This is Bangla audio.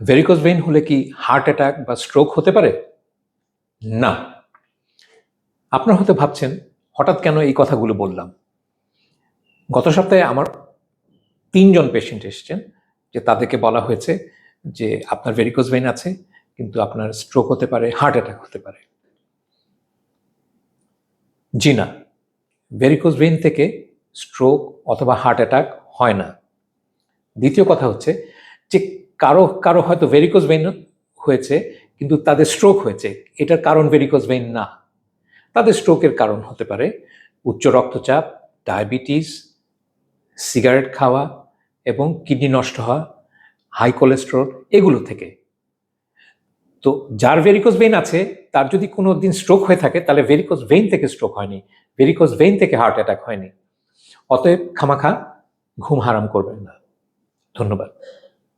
ভেরিকোজ ভেইন হলে কি হার্ট অ্যাটাক বা স্ট্রোক হতে পারে? না। আপনারা হয়তো ভাবছেন, হঠাৎ কেন এই কথাগুলো বললাম? গত সপ্তাহে আমার তিনজন পেশেন্ট এসেছেন, যে তাদেরকে বলা হয়েছে যে আপনার ভেরিকোজ ভেইন আছে, কিন্তু আপনার স্ট্রোক হতে পারে হার্ট অ্যাটাক হতে পারে। জি না। ভেরিকোজ ভেইন থেকে স্ট্রোক অথবা হার্ট অ্যাটাক হয় না। দ্বিতীয় কথা হচ্ছে যে কারও কারও হয়তো ভেরিকোজ ভেইন হয়েছে, কিন্তু তাদের স্ট্রোক হয়েছে। এটার কারণ ভেরিকোজ ভেইন না। তাদের স্ট্রোকের কারণ হতে পারে উচ্চ রক্তচাপ ডায়াবেটিস সিগারেট খাওয়া এবং কিডনি নষ্ট হওয়া হাই কোলেস্ট্রল এগুলো থেকে। তো যার ভেরিকোজ ভেইন আছে, তার যদি কোনো দিন স্ট্রোক হয়ে থাকে, তাহলে ভেরিকোজ ভেইন থেকে স্ট্রোক হয়নি। ভেরিকোজ ভেইন থেকে হার্ট অ্যাটাক হয়নি। অতএব খামাখা ঘুম হারাম করবেন না। ধন্যবাদ।